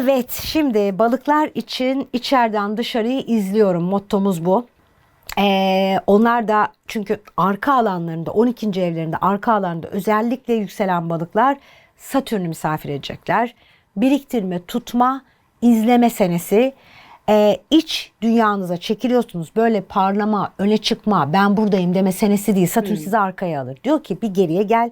Evet, şimdi balıklar için içeriden dışarıyı izliyorum. Mottomuz bu. Ee, onlar da çünkü arka alanlarında 12. evlerinde arka alanda özellikle yükselen balıklar Satürn'ü misafir edecekler. Biriktirme, tutma, izleme senesi. Ee, iç dünyanıza çekiliyorsunuz böyle parlama, öne çıkma, ben buradayım deme senesi değil. Satürn sizi arkaya alır. Diyor ki bir geriye gel,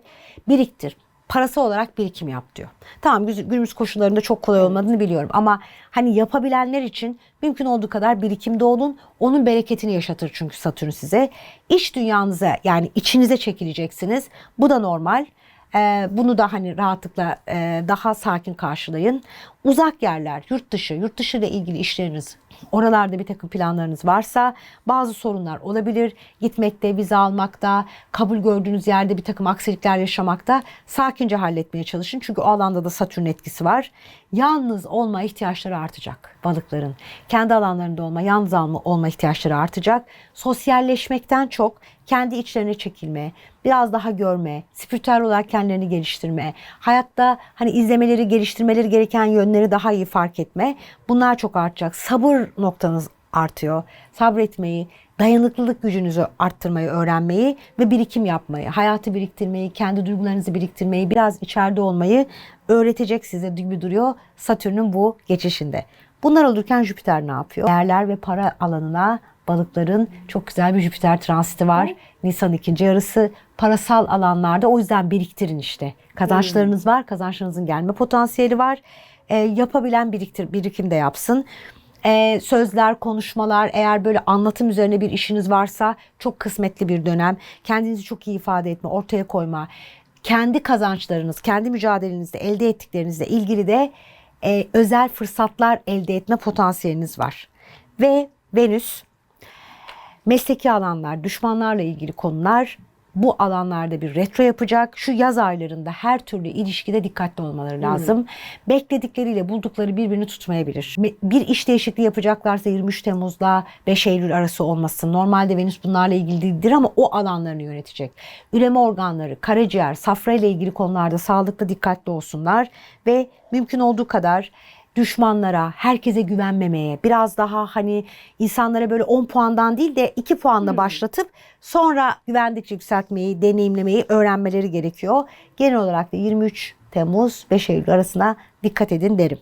biriktir parası olarak birikim yap diyor. Tamam günümüz koşullarında çok kolay olmadığını biliyorum ama hani yapabilenler için mümkün olduğu kadar birikimde olun. Onun bereketini yaşatır çünkü Satürn size. İç dünyanıza yani içinize çekileceksiniz. Bu da normal. Ee, bunu da hani rahatlıkla e, daha sakin karşılayın. Uzak yerler, yurt dışı, yurt dışı ile ilgili işleriniz, oralarda bir takım planlarınız varsa bazı sorunlar olabilir. Gitmekte, vize almakta, kabul gördüğünüz yerde bir takım aksilikler yaşamakta sakince halletmeye çalışın. Çünkü o alanda da Satürn etkisi var. Yalnız olma ihtiyaçları artacak balıkların. Kendi alanlarında olma, yalnız olma, ihtiyaçları artacak. Sosyalleşmekten çok kendi içlerine çekilme, biraz daha görme, spiritüel olarak kendilerini geliştirme, hayatta hani izlemeleri, geliştirmeleri gereken yönleri daha iyi fark etme. Bunlar çok artacak. Sabır noktanız artıyor. Sabretmeyi, dayanıklılık gücünüzü arttırmayı öğrenmeyi ve birikim yapmayı, hayatı biriktirmeyi, kendi duygularınızı biriktirmeyi, biraz içeride olmayı öğretecek size gibi duruyor Satürn'ün bu geçişinde. Bunlar olurken Jüpiter ne yapıyor? Değerler ve para alanına balıkların çok güzel bir Jüpiter transiti var. Nisan ikinci yarısı parasal alanlarda o yüzden biriktirin işte. Kazançlarınız var, kazançlarınızın gelme potansiyeli var. Ee, yapabilen biriktir, birikim de yapsın. Ee, sözler, konuşmalar, eğer böyle anlatım üzerine bir işiniz varsa çok kısmetli bir dönem. Kendinizi çok iyi ifade etme, ortaya koyma. Kendi kazançlarınız, kendi mücadelenizde elde ettiklerinizle ilgili de e, özel fırsatlar elde etme potansiyeliniz var. Ve Venüs mesleki alanlar, düşmanlarla ilgili konular bu alanlarda bir retro yapacak. Şu yaz aylarında her türlü ilişkide dikkatli olmaları lazım. Bekledikleriyle buldukları birbirini tutmayabilir. Bir iş değişikliği yapacaklarsa 23 Temmuz'la 5 Eylül arası olmasın. Normalde Venüs bunlarla ilgili değildir ama o alanlarını yönetecek. Üreme organları, karaciğer, safra ile ilgili konularda sağlıklı dikkatli olsunlar ve mümkün olduğu kadar düşmanlara, herkese güvenmemeye, biraz daha hani insanlara böyle 10 puandan değil de 2 puanla başlatıp sonra güvendikçe yükseltmeyi, deneyimlemeyi öğrenmeleri gerekiyor. Genel olarak da 23 Temmuz 5 Eylül arasına dikkat edin derim.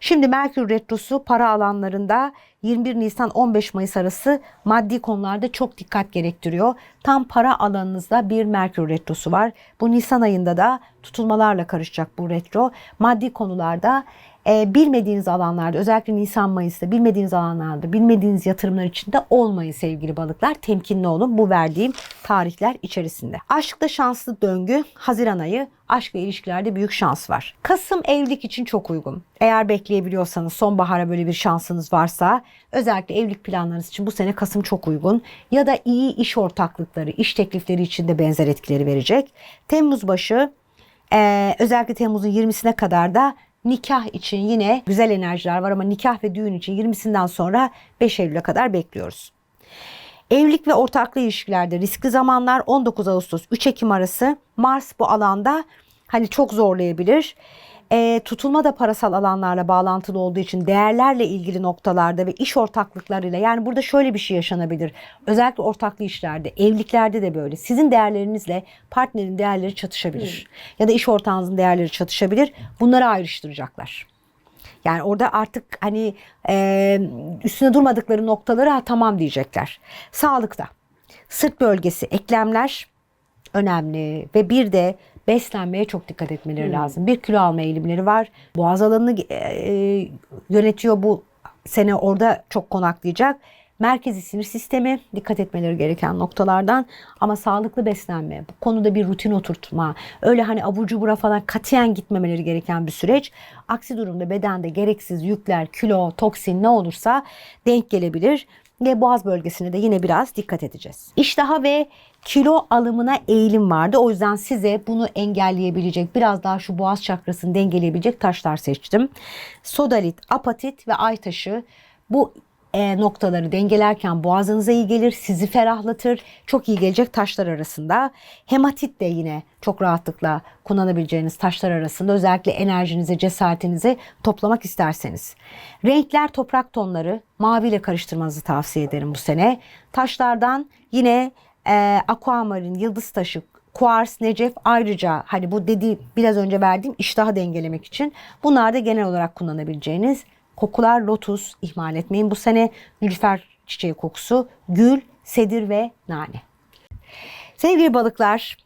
Şimdi Merkür Retrosu para alanlarında 21 Nisan 15 Mayıs arası maddi konularda çok dikkat gerektiriyor. Tam para alanınızda bir Merkür Retrosu var. Bu Nisan ayında da tutulmalarla karışacak bu retro. Maddi konularda e, bilmediğiniz alanlarda özellikle Nisan Mayıs'ta bilmediğiniz alanlarda bilmediğiniz yatırımlar içinde olmayın sevgili balıklar. Temkinli olun bu verdiğim tarihler içerisinde. Aşkta şanslı döngü Haziran ayı aşk ve ilişkilerde büyük şans var. Kasım evlilik için çok uygun. Eğer bekleyebiliyorsanız sonbahara böyle bir şansınız varsa özellikle evlilik planlarınız için bu sene Kasım çok uygun. Ya da iyi iş ortaklıkları, iş teklifleri için de benzer etkileri verecek. Temmuz başı ee, özellikle Temmuz'un 20'sine kadar da nikah için yine güzel enerjiler var ama nikah ve düğün için 20'sinden sonra 5 Eylül'e kadar bekliyoruz. Evlilik ve ortaklı ilişkilerde riskli zamanlar 19 Ağustos 3 Ekim arası Mars bu alanda hani çok zorlayabilir. Ee, tutulma da parasal alanlarla bağlantılı olduğu için değerlerle ilgili noktalarda ve iş ortaklıklarıyla yani burada şöyle bir şey yaşanabilir. Özellikle ortaklı işlerde, evliliklerde de böyle. Sizin değerlerinizle partnerin değerleri çatışabilir. Ya da iş ortağınızın değerleri çatışabilir. Bunları ayrıştıracaklar. Yani orada artık hani e, üstüne durmadıkları noktaları ha, tamam diyecekler. Sağlıkta sırt bölgesi, eklemler önemli ve bir de beslenmeye çok dikkat etmeleri lazım. Bir kilo alma eğilimleri var. Boğaz alanını e, e, yönetiyor bu sene orada çok konaklayacak. Merkezi sinir sistemi dikkat etmeleri gereken noktalardan ama sağlıklı beslenme, bu konuda bir rutin oturtma, öyle hani abur cubura falan katiyen gitmemeleri gereken bir süreç. Aksi durumda bedende gereksiz yükler, kilo, toksin ne olursa denk gelebilir ve boğaz bölgesine de yine biraz dikkat edeceğiz. İştaha ve kilo alımına eğilim vardı. O yüzden size bunu engelleyebilecek, biraz daha şu boğaz çakrasını dengeleyebilecek taşlar seçtim. Sodalit, apatit ve ay taşı bu e, noktaları dengelerken boğazınıza iyi gelir, sizi ferahlatır. Çok iyi gelecek taşlar arasında. Hematit de yine çok rahatlıkla kullanabileceğiniz taşlar arasında. Özellikle enerjinizi, cesaretinizi toplamak isterseniz. Renkler, toprak tonları maviyle karıştırmanızı tavsiye ederim bu sene. Taşlardan yine e, aquamarin, yıldız taşı, kuars, necef ayrıca hani bu dediğim biraz önce verdiğim iştahı dengelemek için bunlar da genel olarak kullanabileceğiniz kokular lotus ihmal etmeyin. Bu sene nilüfer çiçeği kokusu, gül, sedir ve nane. Sevgili balıklar,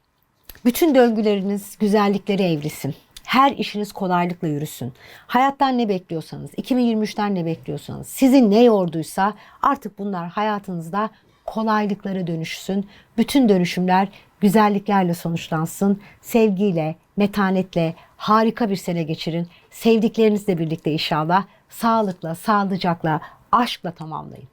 bütün döngüleriniz güzellikleri evrisin. Her işiniz kolaylıkla yürüsün. Hayattan ne bekliyorsanız, 2023'ten ne bekliyorsanız, sizi ne yorduysa artık bunlar hayatınızda kolaylıklara dönüşsün. Bütün dönüşümler güzelliklerle sonuçlansın. Sevgiyle, metanetle harika bir sene geçirin. Sevdiklerinizle birlikte inşallah sağlıkla, sağlıcakla, aşkla tamamlayın.